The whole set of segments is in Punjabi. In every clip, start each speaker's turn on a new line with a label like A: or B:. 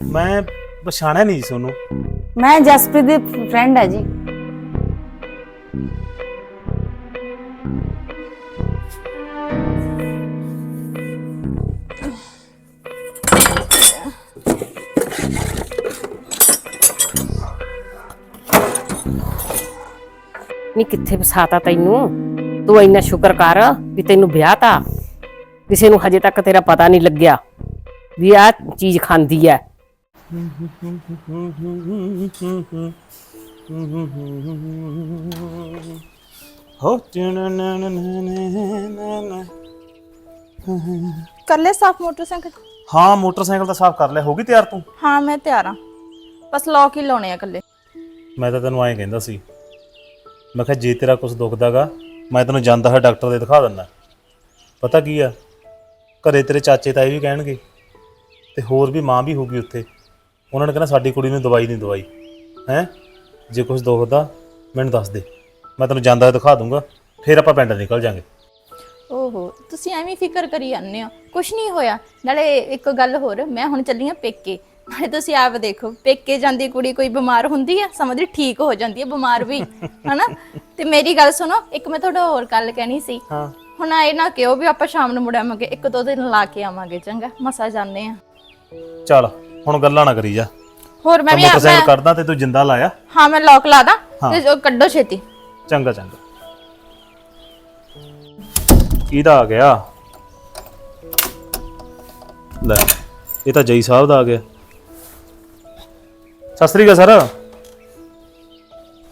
A: ਮੈਂ ਪਛਾਣਿਆ ਨਹੀਂ ਜੀ ਤੁਹਾਨੂੰ।
B: ਮੈਂ ਜਸਪ੍ਰੀਤ ਦੀ ਫਰੈਂਡ ਹੈ ਜੀ।
C: ਨੀ ਕਿੱਥੇ ਫਸਾਤਾ ਤੈਨੂੰ? ਤੂੰ ਇੰਨਾ ਸ਼ੁਕਰ ਕਰ ਵੀ ਤੈਨੂੰ ਵਿਆਹ ਤਾ। ਕਿਸੇ ਨੂੰ ਹਜੇ ਤੱਕ ਤੇਰਾ ਪਤਾ ਨਹੀਂ ਲੱਗਿਆ ਵੀ ਆ ਚੀਜ਼ ਖਾਂਦੀ ਐ।
A: ਹੋ
D: ਕਰ ਲੈ ਸਾਫ਼ ਮੋਟਰਸਾਈਕਲ।
A: ਹਾਂ ਮੋਟਰਸਾਈਕਲ ਤਾਂ ਸਾਫ਼ ਕਰ ਲਿਆ ਹੋ ਗਈ ਤਿਆਰ ਤੂੰ?
D: ਹਾਂ ਮੈਂ ਤਿਆਰ ਆ ਬਸ ਲੋਕ ਹੀ ਲਾਉਣੇ ਆ ਕੱਲੇ
A: ਮੈਂ ਤਾਂ ਤੈਨੂੰ ਐਂ ਕਹਿੰਦਾ ਸੀ। ਮੈਂ ਕਿਹਾ ਜੇ ਤੇਰਾ ਕੁਝ ਦੁਖਦਾਗਾ ਮੈਂ ਤੈਨੂੰ ਜਾਂਦਾ ਹੈ ਡਾਕਟਰ ਦੇ ਦਿਖਾ ਦਿੰਦਾ। ਪਤਾ ਕੀ ਆ? ਘਰੇ ਤੇਰੇ ਚਾਚੇ ਤਾਏ ਵੀ ਕਹਿਣਗੇ। ਤੇ ਹੋਰ ਵੀ ਮਾਂ ਵੀ ਹੋਊਗੀ ਉੱਥੇ। ਉਹਨਾਂ ਨੇ ਕਹਿਣਾ ਸਾਡੀ ਕੁੜੀ ਨੂੰ ਦਵਾਈ ਨਹੀਂ ਦਵਾਈ। ਹੈ? ਜੇ ਕੁਝ ਦੁਖਦਾ ਮੈਨੂੰ ਦੱਸ ਦੇ। ਮੈਂ ਤੈਨੂੰ ਜਾਂਦਾ ਦਿਖਾ ਦੂੰਗਾ ਫਿਰ ਆਪਾਂ ਪਿੰਡ ਨਿਕਲ ਜਾਾਂਗੇ।
D: ਓਹੋ ਤੁਸੀਂ ਐਵੇਂ ਹੀ ਫਿਕਰ ਕਰੀ ਜਾਂਦੇ ਹੋ। ਕੁਛ ਨਹੀਂ ਹੋਇਆ। ਨਾਲੇ ਇੱਕ ਗੱਲ ਹੋਰ ਮੈਂ ਹੁਣ ਚੱਲੀ ਆ ਪੇਕੇ। ਨਾਲੇ ਤੁਸੀਂ ਆਪ ਦੇਖੋ ਪੇਕੇ ਜਾਂਦੀ ਕੁੜੀ ਕੋਈ ਬਿਮਾਰ ਹੁੰਦੀ ਆ ਸਮਝ ਲਈ ਠੀਕ ਹੋ ਜਾਂਦੀ ਹੈ ਬਿਮਾਰ ਵੀ ਹਨਾ? ਤੇ ਮੇਰੀ ਗੱਲ ਸੁਣੋ ਇੱਕ ਮੈਂ ਤੁਹਾਡਾ ਹੋਰ ਗੱਲ ਕਹਿਣੀ ਸੀ।
A: ਹਾਂ।
D: ਹੁਣ ਆਏ ਨਾ ਕਿਉਂ ਵੀ ਆਪਾਂ ਸ਼ਾਮ ਨੂੰ ਮੁੜ ਆਵਾਂਗੇ ਇੱਕ ਦੋ ਦਿਨ ਲਾ ਕੇ ਆਵਾਂਗੇ ਚੰਗਾ? ਮਸਾ ਜਾਂਦੇ ਆ
A: ਚੱਲ। ਹੁਣ ਗੱਲਾਂ ਨਾ ਕਰੀ ਜਾ।
D: ਹੋਰ ਮੈਂ ਵੀ
A: ਮੋਟਰਸਾਈਕਲ
D: ਮੈਂ-
A: ਕੱਢਦਾ ਤੇ ਤੂੰ ਜਿੰਦਾ ਲਾਇਆ
D: ਹਾਂ ਮੈਂ ਲੋਕ ਲਾ ਦਾਂ। ਤੇ ਉਹ ਕੱਢੋ ਛੇਤੀ।
A: ਚੰਗਾ ਚੰਗਾ। ਕਿਹਦਾ ਆ ਗਿਆ? ਲੈ ਇਹ ਤਾਂ ਜਈ ਸਾਹਿਬ ਦਾ ਆ ਗਿਆ। ਸਤਿ ਸ੍ਰੀ ਅਕਾਲ ਸਰ।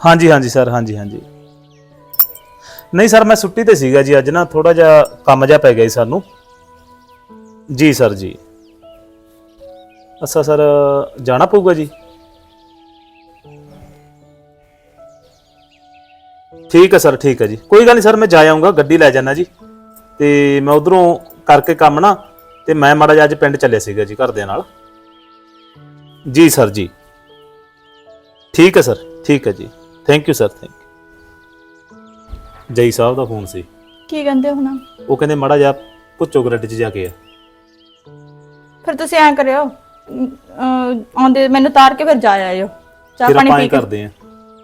A: ਹਾਂਜੀ ਹਾਂਜੀ ਸਰ ਹਾਂਜੀ ਹਾਂਜੀ। ਨਹੀਂ ਸਰ ਮੈਂ ਛੁੱਟੀ ਤੇ ਸੀਗਾ ਜੀ ਅੱਜ ਨਾ ਥੋੜਾ ਜਿਹਾ ਕੰਮ ਜਿਹਾ ਪੈ ਗਿਆ ਜੀ ਸਾਨੂੰ। ਜੀ ਸਰ ਜੀ। ਅੱਛਾ ਸਰ ਜਾਣਾ ਪਊਗਾ ਜੀ। ਠੀਕ ਹੈ ਸਰ ਠੀਕ ਹੈ ਜੀ। ਕੋਈ ਗੱਲ ਨਹੀਂ ਸਰ ਮੈਂ ਜਾ ਆਉਂਗਾ ਗੱਡੀ ਲੈ ਜਾਣਾ ਜੀ। ਤੇ ਮੈਂ ਉਧਰੋਂ ਕਰਕੇ ਕੰਮ ਨਾ ਤੇ ਮੈਂ ਮਾੜਾ ਜਿਹਾ ਅੱਜ ਪਿੰਡ ਚੱਲਿਆ ਸੀਗਾ ਜੀ ਘਰਦਿਆਂ ਨਾਲ। ਜੀ ਸਰ ਜੀ। ਠੀਕ ਹੈ ਸਰ ਠੀਕ ਹੈ ਜੀ। ਥੈਂਕ ਯੂ ਸਰ ਥੈਂਕ ਜਈ ਸਾਹਿਬ ਦਾ ਫੋਨ ਸੀ।
D: ਕੀ ਕਹਿੰਦੇ ਹੋ ਹੁਣ?
A: ਉਹ ਕਹਿੰਦੇ ਮਾੜਾ ਜਿਹਾ ਪੁੱਚੋ ਗਰੱਡ 'ਚ ਜਾ ਕੇ। ਆ
D: ਫਿਰ ਤੁਸੀਂ ਐਂ ਕਰਿਓ ਅਹ, ਆਉਂਦੇ ਮੈਨੂੰ ਤਾਰ ਕੇ ਫਿਰ ਜਾ ਆਇਓ। ਚਾਹ
A: ਫਿਰ
D: ਪਾਣੀ
A: ਆਪਾਂ
D: ਪੀ ਕੇ।
A: ਕਰਦੇ ਆ।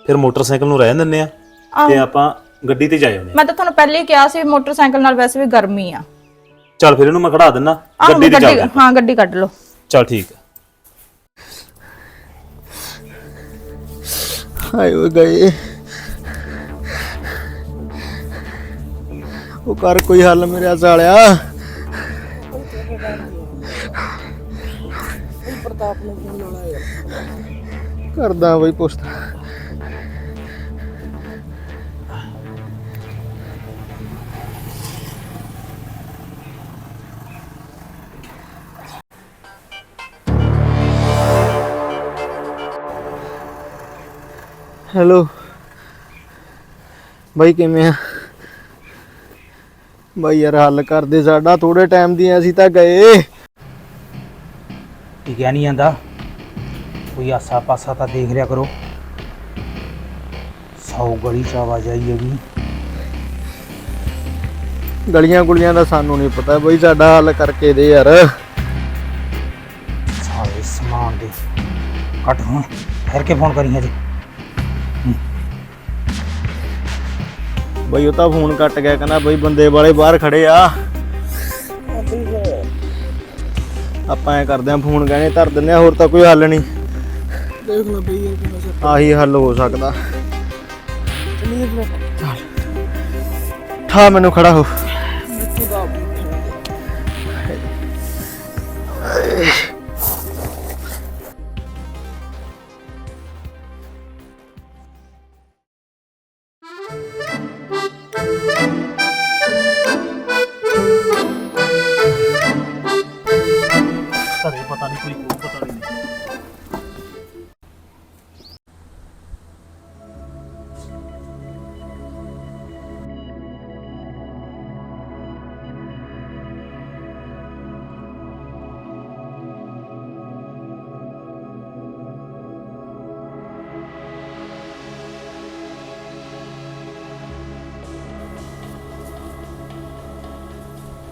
A: ਫਿਰ ਮੋਟਰਸਾਈਕਲ ਨੂੰ ਰਹਿਣ ਦਿੰਦੇ ਆ ਤੇ ਆਪਾਂ ਗੱਡੀ ਤੇ ਜਾ ਆਉਂਦੇ ਆ।
D: ਮੈਂ ਤਾਂ ਤੁਹਾਨੂੰ ਪਹਿਲੇ ਹੀ ਕਿਹਾ ਸੀ ਮੋਟਰਸਾਈਕਲ ਨਾਲ ਵੈਸੇ ਵੀ ਗਰਮੀ ਆ।
A: ਚੱਲ ਫਿਰ ਇਹਨੂੰ ਮੈਂ ਖੜਾ ਦਿੰਨਾ
D: ਆਹ
A: ਗੱਡੀ ਤੇ
D: ਗੱਡੀ
A: ਚੱਲਦੇ ਆ।
D: ਹਾਂ ਗੱਡੀ ਕੱਢ ਲਓ।
A: ਚੱਲ ਠੀਕ ਹੈ
E: ਹਾਏ ਓਏ ਗਏ। ਉਹ ਕਰ ਕੋਈ ਹੱਲ ਮੇਰੇ ਸਾਲਿਆ। ਕਰਦਾ ਬਈ ਪੁੱਛਦਾ ਹੈਲੋ। ਬਾਈ ਕਿਵੇਂ ਆ? ਬਾਈ ਯਾਰ ਹੱਲ ਕਰਦੇ ਸਾਡਾ ਥੋੜੇ ਟਾਈਮ ਦੀ ਅਸੀਂ ਤਾਂ ਗਏ।
F: ਟਿਕਿਆ ਨਹੀਂ ਜਾਂਦਾ? ਕੋਈ ਆਸਾ ਪਾਸਾ ਤਾਂ ਦੇਖ ਲਿਆ ਕਰੋ। ਸੌ ਗਲੀ ਚ ਆਵਾਜਾਈ ਹੈਗੀ।
E: ਗਲੀਆਂ ਗੁਲੀਆਂ ਦਾ ਸਾਨੂੰ ਨਹੀਂ ਪਤਾ ਬਾਈ ਸਾਡਾ ਹੱਲ ਕਰਕੇ ਦੇ ਯਾਰ।
F: ਸਾਰੇ ਸਮਾਨ ਦੇ। ਕੱਟ ਹੁਣ। ਠਹਿਰ ਕੇ ਫੋਨ ਕਰੀ ਹਜੇ।
E: ਬਾਈ ਉਹ ਤਾਂ ਫੋਨ ਕੱਟ ਗਿਆ ਕਹਿੰਦਾ ਬਾਈ ਬੰਦੇ ਵਾਲੇ ਬਾਹਰ ਖੜੇ ਆ। ਆਪਾਂ ਐ ਕਰਦੇ ਆ ਫੋਨ ਕਹਿੰਦੇ ਧਰ ਦਿੰਦੇ ਆ ਹੋਰ ਤਾਂ ਕੋਈ ਹੱਲ ਨਹੀਂ। ਦੇਖ ਲੈ ਬਈ ਆਹੀ ਹੱਲ ਹੋ ਸਕਦਾ। ਚੱਲ। ਠਾ ਮੈਨੂੰ ਖੜਾ ਹੋ।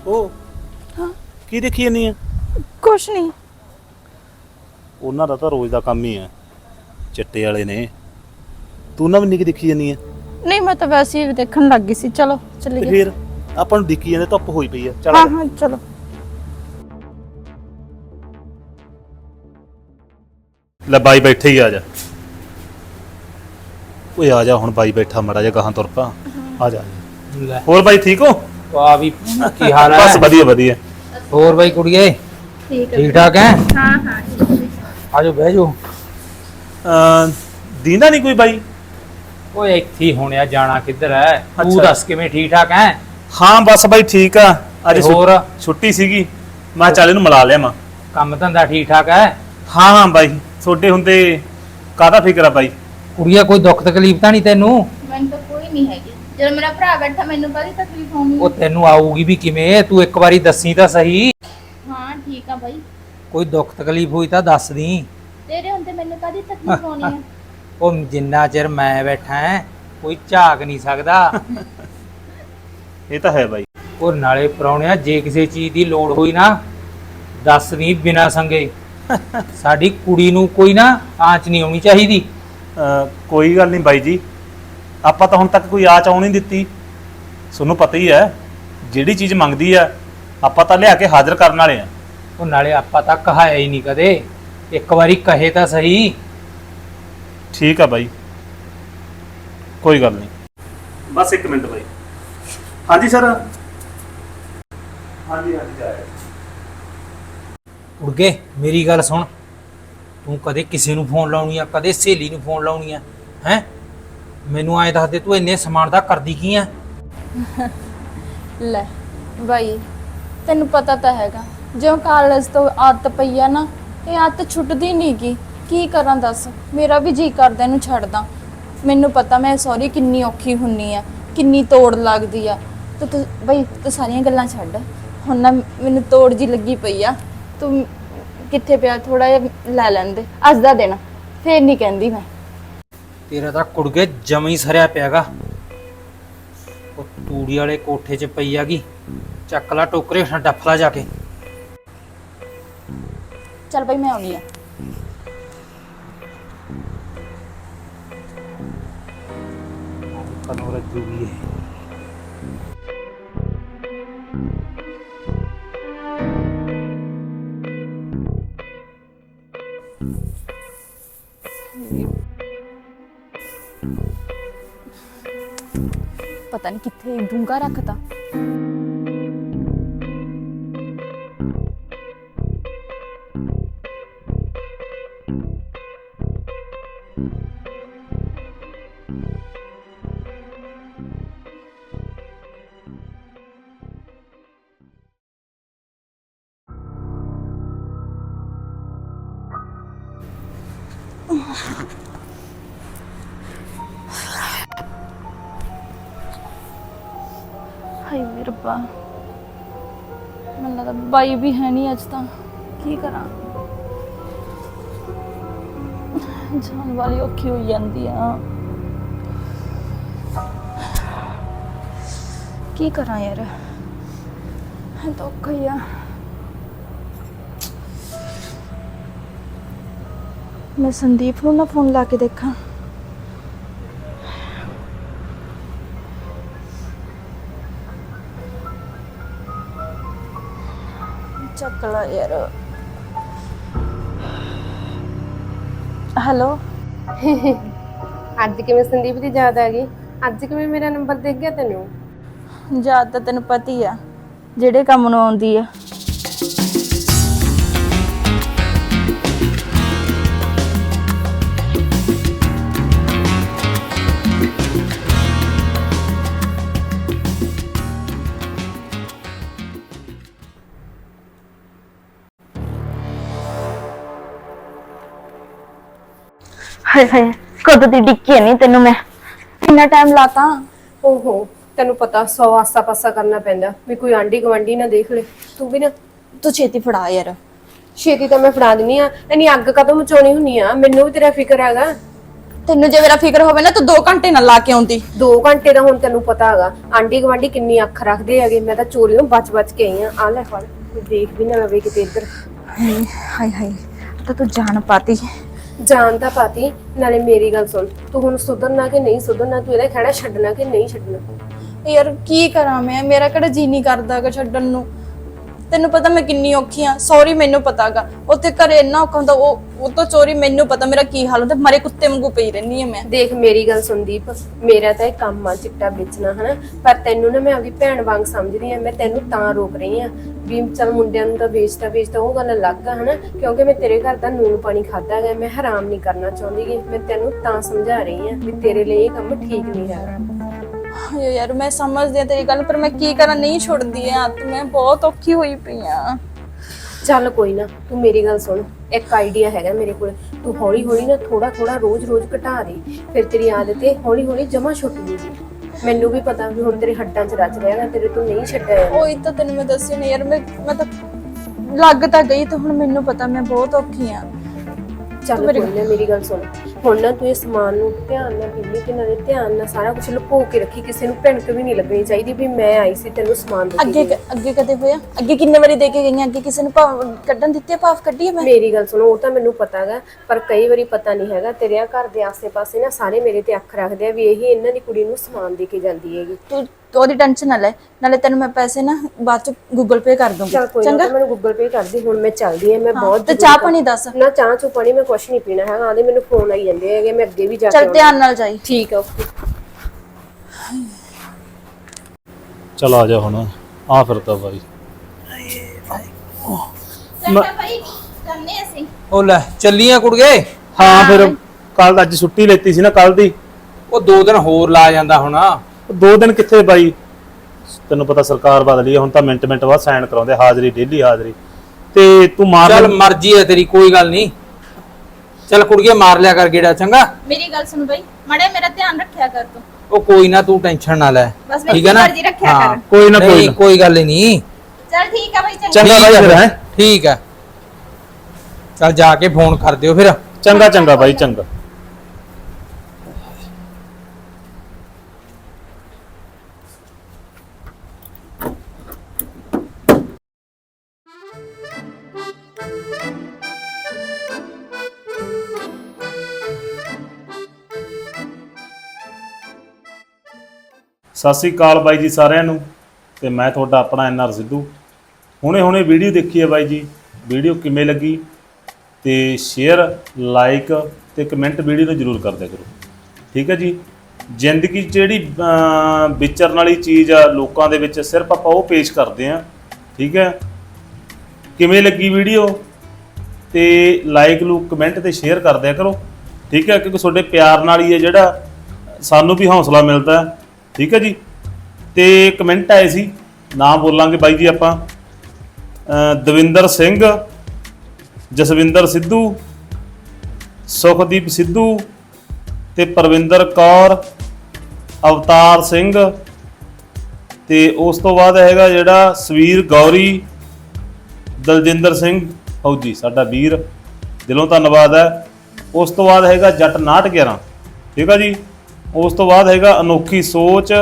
A: ਉਹ ਕੀ ਦੇਖੀ ਜਾਨੀ ਆ?
D: ਕੁਛ ਨਹੀਂ
A: ਉਹਨਾਂ ਦਾ ਤਾਂ ਰੋਜ਼ ਦਾ ਕੰਮ ਹੀ ਆ। ਚਿੱਟੇ ਵਾਲੇ ਨੇ। ਤੂੰ ਨਾ ਵੀ ਨਿੱਕੀ ਦੇਖੀ ਜਾਨੀ ਆ?
D: ਨਹੀਂ ਮੈਂ ਤਾਂ ਵੈਸੇ ਹੀ ਦੇਖਣ ਲੱਗ ਗਈ ਸੀ। ਚਲੋ
A: ਤੇ
D: ਚੱਲੀਏ
A: ਫਿਰ ਆਪਾਂ ਨੂੰ ਦੇਖੀ ਜਾਂਦੇ ਧੁੱਪ ਹੋਈ ਪਈ ਆ। ਚੱਲ
D: ਹਾਂ ਹਾਂ ਚਲੋ।
A: ਲੈ ਬਾਈ ਬੈਠੇ ਹੀ ਆ ਜਾ। ਓਏ ਆ ਜਾ ਹੁਣ ਬਾਈ ਬੈਠਾ ਮੜਾ ਜਾ ਗਾਹਾਂ ਤੁਰ ਪਾ। ਆ ਜਾ।
F: ਲੈ।
A: ਹੋਰ ਬਾਈ ਠੀਕ ਹੋ?
F: ਆ ਵੀ ਕੀ ਹਾਲ
A: ਬਸ
F: ਹੈ
A: ਵਧੀਆ ਵਧੀਆ।
F: ਹੋਰ ਬਾਈ ਕੁੜੀਏ?
D: ਠੀਕ
F: ਠੀਕ ਠਾਕ ਹੈ?
D: ਹਾਂ ਹਾਂ
F: ਆਜੋ ਬਹਿ ਜਾਓ।
A: ਅ ਦੀਨਾ ਨਹੀਂ ਕੋਈ ਬਾਈ?
F: ਓਏ ਇੱਥੇ ਹੀ ਹੋਣਿਆ ਜਾਣਾ ਕਿੱਧਰ ਹੈ? ਤੂੰ
A: ਅੱਛਾ।
F: ਦੱਸ ਕਿਵੇਂ ਠੀਕ ਠਾਕ ਹੈ?
A: ਹਾਂ ਬਸ ਬਾਈ ਠੀਕ ਆ। ਅੱਜ
F: ਤੇ
A: ਛੁ-
F: ਹੋਰ?
A: ਛੁੱਟੀ ਸੀਗੀ। ਮੈਂ ਕਿਹਾ ਚੱਲ ਇਹਨੂੰ ਮਿਲਾ ਲਿਆ ਮੈਂ।
F: ਕੰਮ ਧੰਦਾ ਠੀਕ ਠਾਕ ਹੈ?
A: ਹਾਂ ਹਾਂ ਬਾਈ। ਤੁਹਾਡੇ ਹੁੰਦੇ ਕਾਹਦਾ ਫਿਕਰ ਆ ਬਾਈ?
F: ਕੁੜੀਆ ਕੋਈ ਦੁੱਖ ਤਕਲੀਫ ਤਾਂ ਨਹੀਂ ਤੈਨੂੰ?
D: ਮੈਨੂੰ ਤਾਂ ਕੋਈ ਨਹੀਂ ਹੈਗੀ। ਜਦੋਂ ਮੇਰਾ ਭਰਾ ਬੈਠਾ ਮੈਨੂੰ ਕਾਹਦੀ ਤਕਲੀਫ ਹੋਣੀ
F: ਉਹ ਤੈਨੂੰ ਆਊਗੀ ਵੀ ਕਿਵੇਂ? ਤੂੰ ਇੱਕ ਵਾਰੀ ਦੱਸੀ ਤਾਂ ਸਹੀ।
D: ਹਾਂ ਠੀਕ ਆ ਬਾਈ।
F: ਕੋਈ ਦੁੱਖ ਤਕਲੀਫ ਹੋਈ ਤਾਂ ਦੱਸ ਦੀ।
D: ਤੇਰੇ ਹੁੰਦੇ ਮੈਨੂੰ ਕਾਹਦੀ ਤਕਲੀਫ ਹੋਣੀ
F: ਉਹ ਜਿੰਨਾ ਚਿਰ ਮੈਂ ਬੈਠਾ ਹੈ ਕੋਈ ਝਾਕ ਨਹੀਂ ਸਕਦਾ।
A: ਇਹ ਤਾਂ ਹੈ ਬਾਈ।
F: ਉਹ ਨਾਲੇ ਪਰੌਣਿਆ ਜੇ ਕਿਸੇ ਚੀਜ਼ ਦੀ ਲੋੜ ਹੋਈ ਨਾ ਦੱਸ ਨਹੀਂ ਬਿਨਾ ਸੰਗੇ। ਸਾਡੀ ਕੁੜੀ ਨੂੰ ਕੋਈ ਨਾ ਆਂਚ ਨਹੀਂ ਆਉਣੀ ਚਾਹੀਦੀ।
A: ਕੋਈ ਗੱਲ ਨਹੀਂ ਬਾਈ ਜੀ। ਆਪਾਂ ਤਾਂ ਹੁਣ ਤੱਕ ਕੋਈ ਆਚ ਆਉਣ ਨਹੀਂ ਦਿੱਤੀ। ਤੁਹਾਨੂੰ ਪਤਾ ਹੀ ਹੈ ਜਿਹੜੀ ਚੀਜ਼ ਮੰਗਦੀ ਆ ਆਪਾਂ ਤਾਂ ਲਿਆ ਕੇ ਹਾਜ਼ਰ ਕਰਨ ਵਾਲੇ ਆ।
F: ਉਹ ਨਾਲੇ ਆਪਾਂ ਤਾਂ ਕਹਾਇਆ ਹੀ ਨਹੀਂ ਕਦੇ ਇੱਕ ਵਾਰੀ ਕਹੇ ਤਾਂ ਸਹੀ।
A: ਠੀਕ ਆ ਬਾਈ। ਕੋਈ ਗੱਲ ਨਹੀਂ। ਬਸ 1 ਮਿੰਟ ਬਾਈ। ਹਾਂਜੀ ਸਰ। ਹਾਂਜੀ ਹਾਂਜੀ ਆਇਆ
F: ਉੜਗੇ ਮੇਰੀ ਗੱਲ ਸੁਣ। ਤੂੰ ਕਦੇ ਕਿਸੇ ਨੂੰ ਫੋਨ ਲਾਉਣੀ ਆ ਕਦੇ ਸਹੇਲੀ ਨੂੰ ਫੋਨ ਲਾਉਣੀ ਆ ਹੈ? ਮੈਨੂੰ ਐਂ ਦੱਸ ਦੇ, ਤੂੰ ਇੰਨੇ ਸਮਾਨ ਦਾ ਕਰਦੀ ਕੀ ਆ
D: ਲੈ ਬਾਈ, ਤੈਨੂੰ ਪਤਾ ਤਾਂ ਹੈਗਾ, ਜਿਉਂ ਕਾਲਜ ਤੋਂ ਆਦਤ ਪਈ ਆ ਨਾ, ਇਹ ਆਦਤ ਛੁੱਟਦੀ ਨਹੀਂ ਗੀ। ਕੀ ਕਰਾਂ ਦੱਸ, ਮੇਰਾ ਵੀ ਜੀ ਕਰਦਾ, ਇਹਨੂੰ ਛੱਡਦਾ। ਮੈਨੂੰ ਪਤਾ ਮੈਂ ਸੌਰੀ ਕਿੰਨੀ ਔਖੀ ਹੁੰਨੀ ਆ, ਕਿੰਨੀ ਤੋੜ ਲੱਗਦੀ ਆ। ਤੇ ਤੂੰ, ਬਈ, ਤੂੰ ਸਾਰੀਆਂ ਗੱਲਾਂ ਛੱਡ। ਹੁਣ ਨਾ ਮੈਨੂੰ ਤੋੜ ਜੀ ਲੱਗੀ ਪਈ ਆ, ਤੂੰ ਕਿੱਥੇ ਪਿਆ ਥੋੜਾ ਜਿਹਾ ਲੈ ਲੈਂਦੇ ਅੱਜ ਦਾ ਦਿਨ, ਫੇਰ ਨਹੀਂ ਕਹਿੰਦੀ ਮੈਂ।
F: ਤੇਰਾ ਤਾਂ ਕੁੜਗੇ ਜਮੀ ਸਰਿਆ ਪਿਆਗਾ। ਉਹ ਤੂੜੀ ਵਾਲੇ ਕੋਠੇ 'ਚ ਪਈ ਆਗੀ ਚੱਕ ਲਾ ਟੋਕਰੇ ਹੇਠਾਂ ਡੱਫ ਲਾ ਜਾ ਕੇ।
D: ਚੱਲ ਬਈ ਮੈਂ ਆਉਣੀ ਆ।
F: ਕਦੋਂ ਰੱਜੂਗੀ ਇਹ
D: ਪਤਾ ਨਹੀਂ ਕਿੱਥੇ ਡੂੰਗਾ ਰੱਖਤਾ ਹਾਏ ਮੇਰੇ ਰੱਬਾ। ਮੈਨੂੰ ਲੱਗਦਾ ਬਾਈ ਵੀ ਹੈ ਨਹੀਂ ਅੱਜ ਤਾਂ। ਕੀ ਕਰਾਂ? ਜਾਨ ਵਾਲੀ ਔਖੀ ਹੋਈ ਜਾਂਦੀ ਆ। ਕੀ ਕਰਾਂ ਯਾਰ? ਹੈ ਤਾਂ ਔਖਾ ਹੀ ਆ। ਮੈਂ ਸੰਦੀਪ ਨੂੰ ਨਾ ਫੋਨ ਲਾ ਕੇ ਦੇਖਾਂ। ਚੱਕ ਲਾ ਯਾਰ ਹੈਲੋ
G: ਅੱਜ ਕਿਵੇਂ ਸੰਦੀਪ ਦੀ ਯਾਦ ਆ ਗਈ ਅੱਜ ਕਿਵੇਂ ਮੇਰਾ ਨੰਬਰ ਦਿਖ ਗਿਆ ਤੈਨੂੰ
D: ਯਾਦ ਤਾਂ ਤੈਨੂੰ ਪਤਾ ਹੀ ਆ ਜਿਹੜੇ ਕੰਮ ਨੂੰ ਆਉਂਦੀ ਆ ਹਾਏ ਹਾਏ ਕਦੋਂ ਦੀ ਡਿੱਕੀ ਨਹੀਂ ਤੈਨੂੰ ਮੈਂ? ਕਿੰਨਾ ਟਾਈਮ ਲਾਤਾ?
G: ਓਹੋ ਤੈਨੂੰ ਪਤਾ ਸੌ ਆਸਾ ਪਾਸਾ ਕਰਨਾ ਪੈਂਦਾ ਵੀ ਕੋਈ ਆਂਢੀ ਗਵਾਂਢੀ ਨਾ ਦੇਖ ਲੈ। ਤੂੰ ਵੀ ਨਾ
D: ਤੂੰ ਛੇਤੀ ਫੜਾ ਯਾਰ।
G: ਛੇਤੀ ਤਾਂ ਮੈਂ ਫੜਾ ਦਿੰਨੀ ਆ ਇਨੀ ਅੱਗ ਕਦੋਂ ਮਚਾਉਣੀ ਹੁੰਨੀ ਆ? ਮੈਨੂੰ ਵੀ ਤੇਰਾ ਫਿਕਰ ਹੈਗਾ।
D: ਤੈਨੂੰ ਜੇ ਮੇਰਾ ਫਿਕਰ ਹੋਵੇ ਨਾ ਤੂੰ 2 ਘੰਟੇ ਨਾਲ ਲਾ ਕੇ ਆਉਂਦੀ।
G: 2 ਘੰਟੇ ਦਾ ਹੁਣ ਤੈਨੂੰ ਪਤਾ ਹੈਗਾ ਆਂਢੀ ਗਵਾਂਢੀ ਕਿੰਨੀ ਅੱਖ ਰੱਖਦੇ ਹੈਗੇ ਮੈਂ ਤਾਂ ਚੋਰੀਓਂ ਬਚ ਬਚ ਕੇ ਆਈ ਆ। ਆ ਲੈ ਫੜ ਕੋਈ ਦੇਖ ਵੀ ਨਾ ਲਵੇ ਕਿਤੇ ਇੱਧਰ।
D: ਹਾਏ ਹਾਏ ਤਾਂ ਤੂੰ ਜਾਣ ਪਾਤੀ।
G: ਜਾਣ ਤਾਂ ਪਾਤੀ, ਨਾਲੇ ਮੇਰੀ ਗੱਲ ਸੁਣ, ਤੂੰ ਹੁਣ ਸੁਧਰਨਾ ਕਿ ਨਹੀਂ ਸੁਧਰਨਾ, ਤੂੰ ਇਹਦਾ ਖੜਾ ਛੱਡਣਾ ਕਿ ਨਹੀਂ ਛੱਡਣਾ?
D: ਯਾਰ ਕੀ ਕਰਾਂ ਮੈਂ? ਮੇਰਾ ਕਿਹੜਾ ਜੀ ਨਹੀਂ ਕਰਦਾਗਾ ਛੱਡਣ ਨੂੰ। ਤੈਨੂੰ ਪਤਾ ਮੈਂ ਕਿੰਨੀ ਔਖੀ ਆ ਸੌਰੀ ਮੈਨੂੰ ਪਤਾਗਾ। ਉੱਥੇ ਘਰੇ ਇੰਨਾ ਔਖਾ ਹੁੰਦਾ, ਉਹ ਉਹ ਤੋਂ ਚੋਰੀ ਮੈਨੂੰ ਪਤਾ ਮੇਰਾ ਕੀ ਹਾਲ ਹੁੰਦਾ, ਮਰੇ ਕੁੱਤੇ ਵਾਂਗੂ ਪਈ ਰਹਿੰਦੀ ਆ ਮੈਂ।
G: ਦੇਖ ਮੇਰੀ ਗੱਲ ਸੰਦੀਪ ਮੇਰਾ ਤਾਂ ਇਹ ਕੰਮ ਆ ਚਿੱਟਾ ਵੇਚਣਾ, ਹਨਾ? ਪਰ ਤੈਨੂੰ ਨਾ ਮੈਂ ਆਪਦੀ ਭੈਣ ਵਾਂਗ ਸਮਝਦੀ ਆ, ਮੈਂ ਤੈਨੂੰ ਤਾਂ ਰੋਕ ਰਹੀ ਆ ਵੀ ਚੱਲ ਮੁੰਡਿਆਂ ਨੂੰ ਤਾਂ ਵੇਚਦਾ ਵੇਚਦਾ ਉਹ ਗੱਲ ਅਲੱਗ ਆ, ਹਨਾ? ਕਿਉਂਕਿ ਮੈਂ ਤੇਰੇ ਘਰ ਦਾ ਨੂਨ ਪਾਣੀ ਖਾਦਾ ਗਿਆ ਮੈਂ ਹਰਾਮ ਨਹੀਂ ਕਰਨਾ ਚਾਹੁੰਦੀ ਗੀ, ਮੈਂ ਤੈਨੂੰ ਤਾਂ ਸਮਝਾ ਰਹੀ ਆ ਵੀ ਤੇਰੇ ਲਈ ਇਹ ਕੰਮ ਠੀਕ ਨਹੀਂ ਹੈਗਾ।
D: ਹਾਏ ਯਾਰ ਮੈਂ ਸਮਝਦੀ ਆ ਤੇਰੀ ਗੱਲ ਪਰ ਮੈਂ ਕੀ ਕਰਾਂ ਨਹੀਂ ਛੁੱਟਦੀ ਆ ਤੇ ਮੈਂ ਬਹੁਤ ਔਖੀ ਹੋਈ ਪਈ ਆ।
G: ਚੱਲ ਕੋਈ ਨਾ ਤੂੰ ਮੇਰੀ ਗੱਲ ਸੁਣ। ਇੱਕ ਆਈਡੀਆ ਹੈਗਾ ਮੇਰੇ ਕੋਲ। ਤੂੰ ਹੌਲੀ ਹੌਲੀ ਨਾ ਥੋੜਾ ਥੋੜਾ ਰੋਜ਼ ਰੋਜ਼ ਘਟਾ ਦੇ। ਫਿਰ ਤੇਰੀ ਆਦਤ ਇਹ ਹੌਲੀ ਹੌਲੀ ਜਮਾ ਛੁੱਟ ਜੂਗੀ। ਮੈਨੂੰ ਵੀ ਪਤਾ ਵੀ ਹੁਣ ਤੇਰੇ ਹੱਡਾਂ 'ਚ ਰਚ ਰਿਹਾਗਾ ਤੇਰੇ ਤੋਂ ਨਹੀਂ ਛੱਡਿਆ ਜਾਣਾ
D: ਉਹੀ ਤਾਂ ਤੈਨੂੰ ਮੈਂ ਦੱਸਿਆ ਨਹੀਂ ਯਾਰ ਮੈਂ ਮੈਂ ਤਾਂ ਲੱਗ ਤਾਂ ਗਈ ਤੇ ਹੁਣ ਮੈਨੂੰ ਪਤਾ ਮੈਂ ਬਹੁਤ ਔਖੀ ਆ।
G: ਚੱਲ ਕੋਈ ਨਾ ਮੇਰੀ ਗੱਲ ਸੁਣ। ਹੁਣ ਨਾ ਤੂੰ ਇਹ ਸਮਾਨ ਨੂੰ ਧਿਆਨ ਨਾਲ ਪੀਲੀ ਤੇ ਨਾਲੇ ਧਿਆਨ ਨਾਲ ਸਾਰਾ ਕੁਝ ਲੁਕੋ ਕੇ ਰੱਖੀ ਕਿਸੇ ਨੂੰ ਭਿਣਕ ਵੀ ਨਹੀਂ ਲੱਗਣੀ ਚਾਹੀਦੀ ਵੀ ਮੈਂ ਆਈ ਸੀ ਤੈਨੂੰ ਸਮਾਨ ਦੇ ਕੇ
D: ਅੱਗੇ ਅੱਗੇ ਕਦੇ ਹੋਇਆ? ਅੱਗੇ ਕਿੰਨੇ ਵਾਰੀ ਦੇ ਕੇ ਗਈਆਂ? ਅੱਗੇ ਕਿਸੇ ਨੂੰ ਭਾਵ ਕੱਢਣ ਦਿੱਤੀ ਭਾਫ ਕੱਢੀ ਮੈਂ?
G: ਮੇਰੀ ਗੱਲ ਸੁਣੋ ਉਹ ਤਾਂ ਮੈਨੂੰ ਪਤਾ ਹੈਗਾ ਪਰ ਕਈ ਵਾਰੀ ਪਤਾ ਨਹੀਂ ਹੈਗਾ। ਤੇਰੇ ਘਰ ਦੇ ਆਸੇ-ਪਾਸੇ ਨਾ ਸਾਰੇ ਮੇਰੇ ਤੇ ਅੱਖ ਰੱਖਦੇ ਆ ਵੀ ਇਹੀ ਇਹਨਾਂ ਦੀ ਕੁੜੀ ਨੂੰ ਸਮਾਨ ਦੇ ਕੇ ਜਾਂਦੀ ਹੈਗੀ।
D: ਤੂੰ ਉਹਦੀ ਟੈਨਸ਼ਨ ਨਾ ਲੈ ਨਾਲੇ ਤੈਨੂੰ ਮੈਂ ਪੈਸੇ ਨਾ ਬਾਅਦ ਚ ਗੂਗਲ ਪੇ ਕਰ ਦੂੰਗੀ
G: ਚੱਲ ਕੋਈ ਨਾ ਤੂੰ ਮੈਨੂੰ ਗੂਗਲ ਪੇ ਕਰਦੀ ਹੁਣ ਮੈਂ ਚੱਲਦੀ ਆ ਮੈਂ ਬਹੁਤ
D: ਤੇ ਚਾਹ ਪਾਣੀ ਦੱਸ।
G: ਨਾ ਚਾਹ ਚੁ ਪਾਣੀ ਮੈਂ ਕੁਛ ਨਹੀਂ ਪੀਣਾ ਹੈਗਾ ਆਂਦੇ ਮੈਨੂੰ ਫੋਨ ਆਈ ਜਾਂਦੇ ਹੈਗੇ ਮੈਂ ਅੱਗੇ ਵੀ ਜਾ ਕੇ
D: ਚੱਲ
G: ਆਉਣਾ।
D: ਧਿਆਨ ਨਾਲ ਜਾਈ।
G: ਠੀਕ ਆ ਓਕੇ
A: ਚਲ ਆ ਜਾ ਹੁਣ ਆ ਫਿਰ ਤਾਂ ਬਾਈ।
D: ਚੰਗਾ ਭਾਈ ਕਰਨੇ ਅਸੀਂ।
F: ਉਹ ਲੈ ਚੱਲੀਆਂ ਕੁੜਗੇ
A: ਹਾਂ ਫਿਰ ਕੱਲ ਅੱਜ ਛੁੱਟੀ ਲੈਤੀ ਸੀ ਨਾ ਕੱਲ ਦੀ।
F: ਉਹ ਦੋ ਦਿਨ ਹੋਰ ਲਾ ਜਾਂਦਾ ਹੁਣ।
A: ਦੋ ਦਿਨ ਕਿੱਥੇ ਬਾਈ? ਤੈਨੂੰ ਪਤਾ ਸਰਕਾਰ ਬਦਲੀ ਹੈ ਹੁਣ ਤਾਂ ਮਿੰਟ ਮਿੰਟ ਬਾਅਦ ਸਾਈਨ ਕਰਾਉਂਦੇ ਹਾਜ਼ਰੀ ਡੇਲੀ ਹਾਜ਼ਰੀ। ਤੇ ਤੂੰ ਮਾਰ
F: ਚੱਲ ਮਰਜ਼ੀ ਹੈ ਤੇਰੀ ਕੋਈ ਗੱਲ ਨਹੀਂ। ਚੱਲ ਕੁੜਗੇ ਮਾਰ ਲਿਆ ਕਰ ਗੇੜਾ ਚੰਗਾ?
D: ਮੇਰੀ ਗੱਲ ਸੁਣ ਬਾਈ ਮੜੇ ਮੇਰਾ ਧਿਆਨ ਰੱਖਿਆ ਕਰ ਤੂੰ।
F: ਉਹ ਕੋਈ ਨਾ ਤੂੰ ਟੈਨਸ਼ਨ ਨਾ ਲੈ।
D: ਬਸ ਮੇਰੀ
F: ਠੀਕ ਹੈ ਨਾ?
D: ਮਰਜ਼ੀ ਰੱਖਿਆ ਕਰ।
A: ਕੋਈ ਨਾ ਕੋਈ
F: ਨਹੀਂ ਕੋਈ ਗੱਲ ਨਹੀਂ।
D: ਚੱਲ ਠੀਕ ਆ ਬਾਈ ਚੰਗਾ।
A: ਚੰਗਾ ਬਾਈ ਫਿਰ ਹੈ?
F: ਠੀਕ ਹੈ ਚੱਲ ਜਾ ਕੇ ਫੋਨ ਕਰ ਦਿਓ ਫਿਰ।
A: ਚੰਗਾ ਚੰਗਾ ਬਾਈ ਚੰਗਾ। ਸਤਿ ਸ੍ਰੀ ਅਕਾਲ ਬਾਈ ਜੀ ਸਾਰਿਆਂ ਨੂੰ ਤੇ ਮੈਂ ਤੁਹਾਡਾ ਆਪਣਾ ਐਨਆਰ ਸਿੱਧੂ। ਹੁਣੇ ਹੁਣੇ ਵੀਡੀਓ ਦੇਖੀ ਹੈ ਬਾਈ ਜੀ। ਵੀਡੀਓ ਕਿਵੇਂ ਲੱਗੀ? ਤੇ ਸ਼ੇਅਰ ਲਾਈਕ ਤੇ ਕਮੈਂਟ ਵੀਡੀਓ ਨੂੰ ਜਰੂਰ ਕਰ ਕਰੋ। ਠੀਕ ਹੈ ਜੀ? ਜ਼ਿੰਦਗੀ 'ਚ ਜਿਹੜੀ ਵਿਚਰਨ ਵਾਲੀ ਚੀਜ਼ ਆ ਲੋਕਾਂ ਦੇ ਵਿੱਚ, ਸਿਰਫ ਆਪਾਂ ਉਹ ਪੇਸ਼ ਕਰਦੇ ਆ ਠੀਕ ਹੈ? ਕਿਵੇਂ ਲੱਗੀ ਵੀਡੀਓ? ਤੇ ਲਾਈਕ ਨੂੰ ਕਮੈਂਟ ਤੇ ਸ਼ੇਅਰ ਕਰ ਕਰੋ। ਠੀਕ ਹੈ? ਕਿਉਂਕਿ ਤੁਹਾਡੇ ਪਿਆਰ ਨਾਲ ਹੀ ਹੈ ਜਿਹੜਾ ਸਾਨੂੰ ਵੀ ਹੌਸਲਾ ਮਿਲਦਾ ਠੀਕ ਹੈ ਜੀ? ਤੇ ਕਮੈਂਟ ਆਏ ਸੀ ਨਾਮ ਬੋਲਾਂਗੇ ਬਾਈ ਜੀ ਆਪਾਂ। ਦਵਿੰਦਰ ਸਿੰਘ, ਜਸਵਿੰਦਰ ਸਿੱਧੂ, ਸੁਖਦੀਪ ਸਿੱਧੂ ਤੇ ਪਰਵਿੰਦਰ ਕੌਰ, ਅਵਤਾਰ ਸਿੰਘ ਤੇ ਉਸ ਤੋਂ ਬਾਅਦ ਹੈਗਾ ਜਿਹੜਾ ਸਵੀਰ ਗੌਰੀ, ਦਲਜਿੰਦਰ ਸਿੰਘ। ਫੌਜੀ ਸਾਡਾ ਵੀਰ, ਦਿਲੋਂ ਧੰਨਵਾਦ ਹੈ। ਉਸ ਤੋਂ ਬਾਅਦ ਹੈਗਾ ਜੱਟ 911 ਠੀਕ ਆ ਜੀ? ਉਸ ਤੋਂ ਬਾਅਦ ਹੈਗਾ ਅਨੋਖੀ ਸੋਚ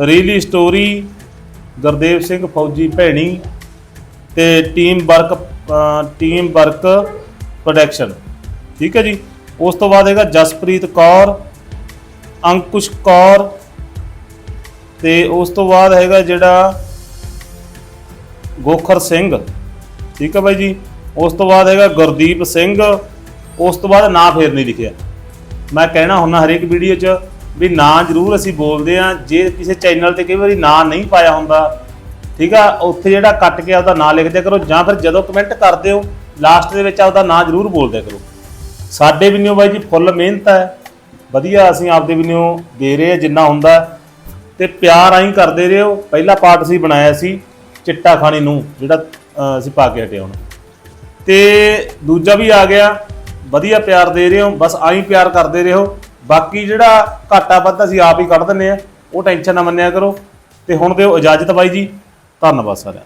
A: ਰੀਲੀ ਸਟੋਰੀ ਗੁਰਦੇਵ ਸਿੰਘ ਫੌਜੀ ਭੈਣੀ ਤੇ team work team work production ਠੀਕ ਹੈ ਜੀ। ਉਸ ਤੋਂ ਬਾਅਦ ਹੈਗਾ ਜਸਪ੍ਰੀਤ ਕੌਰ, ਅੰਕੁਸ਼ ਕੌਰ ਤੇ ਉਸ ਤੋਂ ਬਾਅਦ ਹੈਗਾ ਜਿਹੜਾ ਗੋਖਰ ਸਿੰਘ, ਠੀਕ ਹੈ ਬਾਈ ਜੀ। ਉਸ ਤੋਂ ਬਾਅਦ ਹੈਗਾ ਗੁਰਦੀਪ ਸਿੰਘ, ਉਸ ਤੋਂ ਬਾਅਦ ਨਾਂ ਫੇਰ ਨਹੀਂ ਲਿਖਿਆ। ਮੈਂ ਕਹਿਣਾ ਹੁੰਦਾ ਹਰੇਕ ਵੀਡੀਓ 'ਚ ਵੀ ਨਾਂ ਜ਼ਰੂਰ ਅਸੀਂ ਬੋਲਦੇ ਆ ਜੇ ਕਿਸੇ ਚੈਨਲ ਤੇ ਕਈ ਵਾਰੀ ਨਾਂ ਨਹੀਂ ਪਾਇਆ ਹੁੰਦਾ, ਠੀਕ ਆ, ਉੱਥੇ ਜਿਹੜਾ ਕੱਟ ਕੇ ਆਪਦਾ ਨਾਂ ਲਿਖ ਦਿਆ ਕਰੋ ਜਾਂ ਫਿਰ ਜਦੋਂ ਕਮੈਂਟ ਕਰਦੇ ਹੋ ਲਾਸਟ ਦੇ ਵਿੱਚ ਆਪਦਾ ਨਾਂ ਜ਼ਰੂਰ ਬੋਲ ਦਿਆ ਕਰੋ। ਸਾਡੇ ਵੀਨਿਓ ਬਾਈ ਜੀ ਫੁੱਲ ਮਿਹਨਤ ਹੈ। ਵਧੀਆ ਅਸੀਂ ਆਪਦੇ ਵੀਨਿਓ ਦੇ ਰਹੇ ਆ ਜਿੰਨਾ ਹੁੰਦਾ। ਹੈ। ਤੇ ਪਿਆਰ ਆਈ ਕਰਦੇ ਰਹੋ। ਪਹਿਲਾ ਪਾਰਟ ਅਸੀਂ ਬਣਾਇਆ ਸੀ, ਚਿੱਟਾ ਖਾਣੀ ਨੂੰ, ਜਿਹੜਾ ਅਸੀਂ ਪਾ ਕੇ ਹਟੇ ਹੁਣ। ਤੇ ਦੂਜਾ ਵੀ ਆ ਗਿਆ। ਵਧੀਆ ਪਿਆਰ ਦੇ ਰਹੇ ਹੋ, ਬਸ ਆਈ ਪਿਆਰ ਕਰਦੇ ਰਹੋ। ਬਾਕੀ ਜਿਹੜਾ ਘਾਟਾ ਵੱਧ ਅਸੀਂ ਆਪ ਹੀ ਕੱਢ ਦਿੰਨੇ ਆ ਉਹ ਟੈਨਸ਼ਨ ਨਾ ਮੰਨਿਆ ਕਰੋ। ਤੇ ਹੁਣ ਦਿਓ ਇਜਾਜ਼ਤ ਬਾਈ ਜੀ। ਧੰਨਵਾਦ ਸਾਰਿਆਂ